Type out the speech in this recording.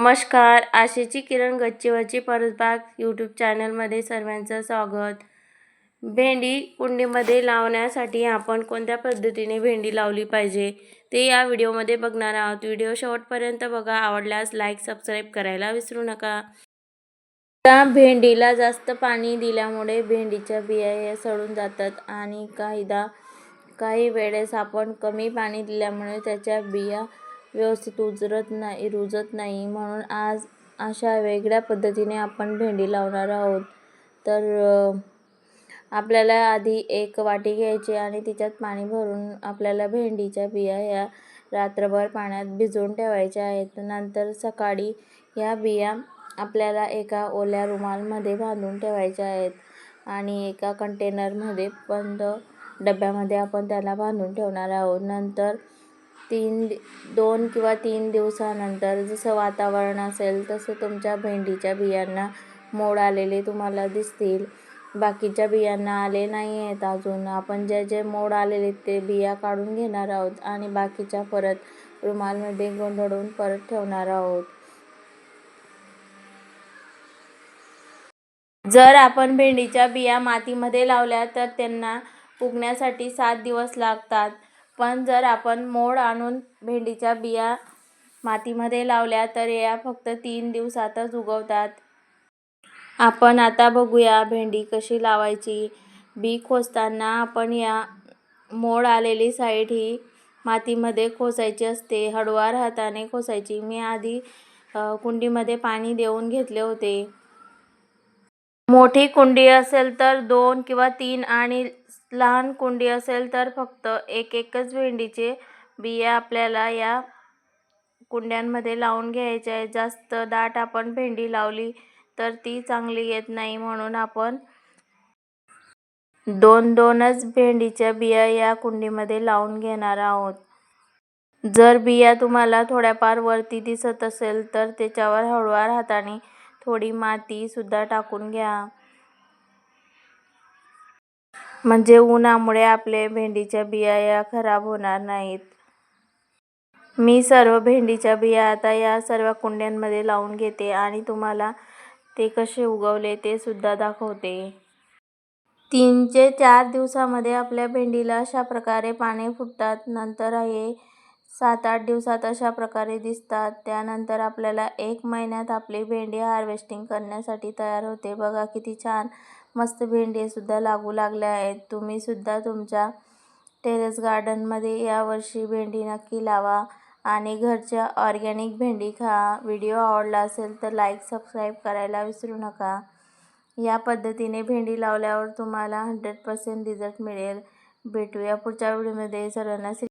नमस्कार आशेची किरण गच्चीवरची परसबाग यूट्यूब चॅनलमध्ये सर्वांचं स्वागत. भेंडी कुंडीमध्ये लावण्यासाठी आपण कोणत्या पद्धतीने भेंडी लावली पाहिजे ते या व्हिडिओमध्ये बघणार आहोत. व्हिडिओ शेवटपर्यंत बघा आवडल्यास लाईक सबस्क्राईब करायला विसरू नका. त्या भेंडीला जास्त पाणी दिल्यामुळे भेंडीच्या बिया या सडून जातात आणि काहीदा काही वेळेस आपण कमी पाणी दिल्यामुळे त्याच्या बिया व्यवस्थित उजरत नाही रुजत नाही म्हणून आज अशा वेगळ्या पद्धतीने आपण भेंडी लावणार आहोत. तर आपल्याला आधी एक वाटी घ्यायची आणि तिच्यात पाणी भरून आपल्याला भेंडीच्या बिया ह्या रात्रभर पाण्यात भिजवून ठेवायच्या आहेत. नंतर सकाळी ह्या बिया आपल्याला एका ओल्या रुमालमध्ये बांधून ठेवायच्या आहेत आणि एका कंटेनरमध्ये बंद डब्यामध्ये आपण त्याला बांधून ठेवणार आहोत. नंतर तीन दोन किंवा तीन दिवसानंतर जसं वातावरण असेल तसं तुमच्या भेंडीच्या बियांना मोड आलेले तुम्हाला दिसतील. बाकीच्या बियांना आले नाही आहेत अजून. आपण जे जे मोड आलेले ते बिया काढून घेणार आहोत आणि बाकीच्या परत रुमालमध्ये गोंधळून परत ठेवणार आहोत. जर आपण भेंडीच्या बिया मातीमध्ये लावल्या तर त्यांना उगण्यासाठी सात दिवस लागतात. पण जर आपण मोड आणून भेंडीच्या बिया मातीमध्ये लावल्या तर या फक्त तीन दिवसातच उगवतात. आपण आता बघूया भेंडी कशी लावायची. बी खोसताना आपण या मोड आलेली साईड ही मातीमध्ये खोसायची असते. हळुवार हाताने खोसायची. मी आधी कुंडीमध्ये पाणी देऊन घेतले होते. मोठी कुंडी असेल तर दोन किंवा तीन आणि लहान कुंडी असेल तर फक्त एक एकच भेंडीचे बिया आपल्याला या कुंड्यांमध्ये लावून घ्यायचे आहे. जास्त दाट आपण भेंडी लावली तर ती चांगली येत नाही म्हणून आपण दोन दोनच भेंडीच्या बिया या कुंडीमध्ये लावून घेणार आहोत. जर बिया तुम्हाला थोड्याफार वरती दिसत असेल तर त्याच्यावर हळूवार हाताने थोडी मातीसुद्धा टाकून घ्या. म्हणजे उन्हामुळे आपले भेंडीच्या बिया या खराब होणार नाहीत. मी सर्व भेंडीच्या बिया आता या सर्व कुंड्यांमध्ये लावून घेते आणि तुम्हाला ते कसे उगवले ते सुद्धा दाखवते. तीन ते चार दिवसामध्ये आपल्या भेंडीला अशा प्रकारे पाने फुटतात. नंतर हे सात आठ दिवसात अशा प्रकारे दिसतात. त्यानंतर आपल्याला एक महिन्यात आपली भेंडी हार्वेस्टिंग करण्यासाठी तयार होते. बघा किती छान मस्त भेंडीसुद्धा लागू लागल्या आहेत. तुम्हीसुद्धा तुमच्या टेरेस गार्डनमध्ये यावर्षी भेंडी नक्की लावा आणि घरच्या ऑर्गॅनिक भेंडी खा. व्हिडिओ आवडला असेल तर लाईक सबस्क्राईब करायला विसरू नका. या पद्धतीने भेंडी लावल्यावर तुम्हाला हंड्रेड पर्सेंट रिझल्ट मिळेल. भेटूया पुढच्या व्हिडिओमध्ये. सर्वांना